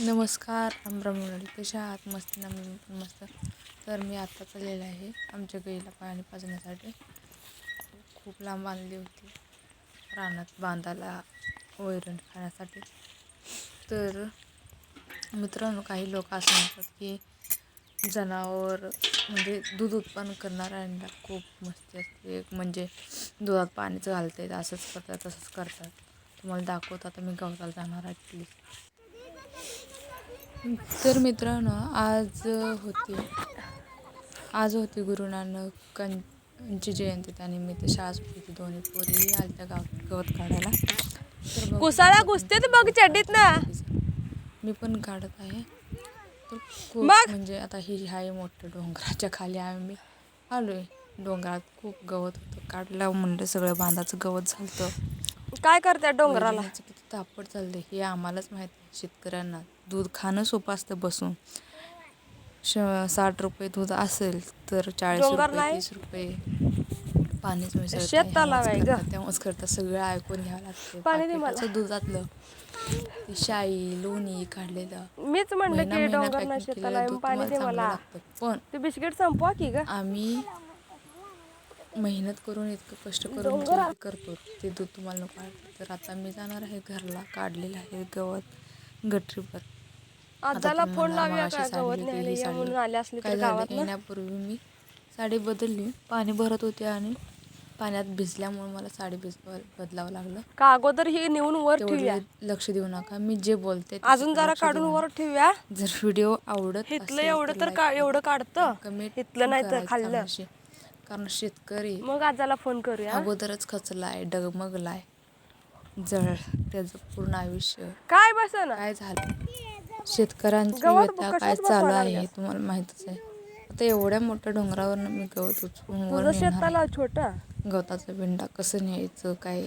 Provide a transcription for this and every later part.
नमस्कार आमरा मंडळी. कशा आहात? मस्त ना मी पण मस्त. तर मी आत्ता चाललेलं आहे आमच्या गाईला पाणी पाजण्यासाठी. खूप लांब बांधली होती. रानात बांधायला वैरण खाण्यासाठी. तर मित्रांनो काही लोक असं म्हणतात की जनावर म्हणजे दूध उत्पन्न करणाऱ्यांना खूप मस्ती असते. एक म्हणजे दुधात पाणीच घालतात असंच करतात तसंच करतात. तुम्हाला दाखवतो आता मी गवताला जाणार आहे प्लीज तर मित्रांनो आज होती आज होती गुरु नानकांची जयंती. त्यानिमित्त शाळा सुटली होती. दोन्ही पोरी आलत्या गाव गवत काढायला. तर बघू कुसाळा शकता घुसते तर बघ चड्डीत ना. मी पण काढत आहे. तर खूप मग? म्हणजे आता ही आहे मोठं डोंगराच्या खाली आम्ही आलोय. डोंगरात खूप गवत होतं. काढलं म्हणलं सगळं बांधाचं गवत झालं काय करते डोंगराला? किती तापड चाललंय हे आम्हालाच माहिती आहे शेतकऱ्यांना. दूध खाणं सोपं असतं बसून. श साठ रुपये दूध असेल तर चाळीस रुपये? तीस रुपये पाणीच मिसळतं. तेव्हाच करतात सगळं ऐकून घ्यावं लागतं पाणी दुधातलं. शाई लोणी काढलेलं. मीच म्हणलं की शेताला पाणी दे मला. पण ते बिस्किट संपवा की ग. आम्ही मेहनत करून इतकं कष्ट करून करतो. ते दूध तुम्हाला नको तर आता मी जाणार आहे घरला. काढलेलं आहे गवत गटरीवर. आजाला फोन लावूया मगाशी का साडी गवत होती, न्यायला ही या म्हणून आले असले काय तर गावात येण्यापूर्वी मी साडी बदलली पाणी भरत होते आणि पाण्यात भिजल्यामुळे मला साडी भिज बदलावं लागलं. का अगोदर ही नेऊन वर ठेवूया? तेवढे लक्ष देऊ नका मी जे बोलते ते अजून जरा लक्ष काढून देऊ वर नका. ठेवूया? जर व्हिडिओ आवडत इथलं असेल एवढं तर like का. एवढं काढतं? कमेंट इथलं नाही तर करायचं खाल्लं. कारण शेतकरी मग आजाला फोन करूया? अगोदरच खचलाय डगमगलाय. जळ त्याचं पूर्ण आयुष्य. काय बस ना? काय झालं? शेतकऱ्यांची व्यथा काय चालू आहे हे? तुम्हाला माहितच आहे. आता एवढ्या मोठ्या डोंगरावर मी गवत उचलून वर शेताला छोटा? आहे. गवताचा बिंडा कसं न्यायचं काय?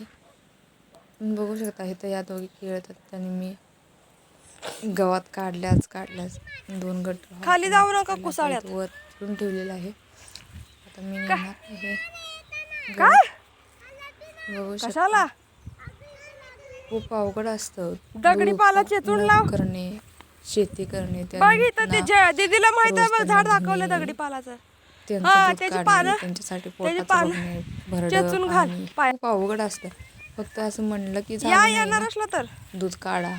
बघू शकता इथं या दोघी खेळतात आणि मी गवत काढल्याच काढल्याच दोन गट खाली जाऊ नका कुसाळ्यात. वर ठेवून ठेवलेलं आहे. आता मी नेणार आहे. काय? बघू शकता. कशाला? खूप अवघड असतं. दगडी पाला चेचून लाव. करणे. शेती करणे बघ इथं दीदीला माहीत आहे बघ झाड दाखवलं दगडी पालाचं. त्यांचं हा, दूध त्याची काढणे, पानं- त्यांच्यासाठी त्याची पोटाचं पानं बघणे, भरडं चेचून घाल पाणी. पाय. खूप अवघड असतं. फक्त असं म्हणलं की झालं या नाही येणार ना, असलं तर. दूध काढा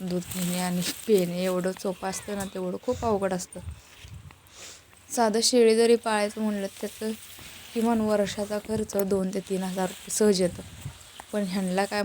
दूध घेणे आणि पिणे एवढं सोपं असतं ना तेवढं खूप अवघड असतं. साधं शेळी जरी पाळायचं म्हणलं त्याचं किमान वर्षाचा खर्च दोन ते तीन हजार रुपये सहज येतं. पण ह्यांना काय